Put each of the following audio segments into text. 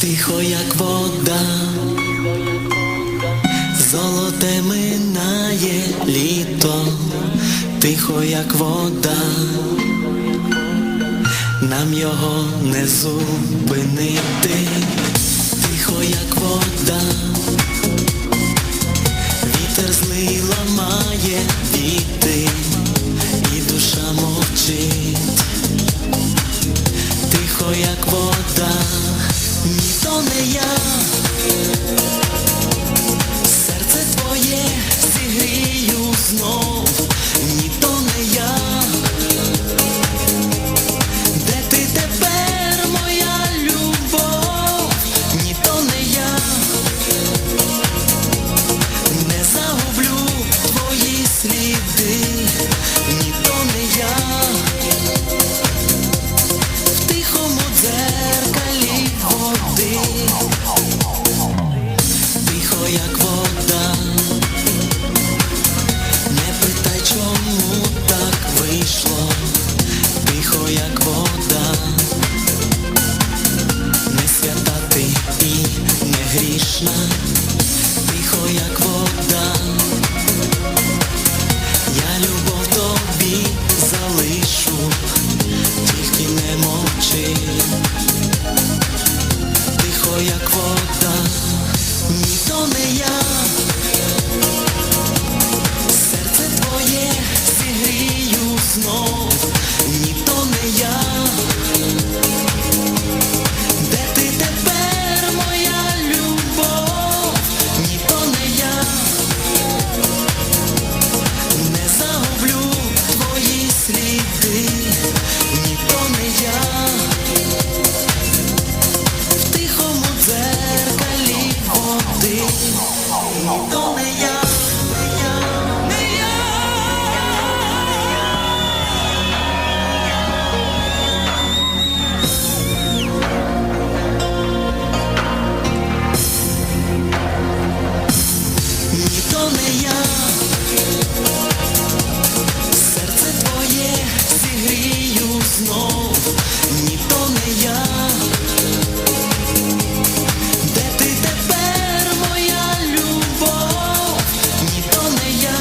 Тихо, як вода, золоте минає літо, тихо, як вода, нам його не зупинити, тихо, як вода. Ні то як вода, не питай, чому так вийшло, тихо, як вода, не свята ти не грішна, тихо, як вода, я любов тобі залишу тільки не мовчи, знов, ні не я, де ти тепер моя любов, ні не я,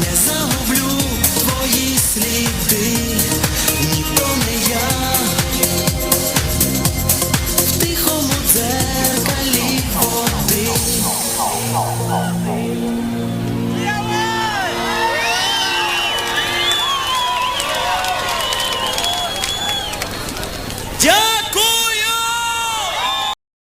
не загублю твої сліди, ні не я, в тихому дзеркалі води.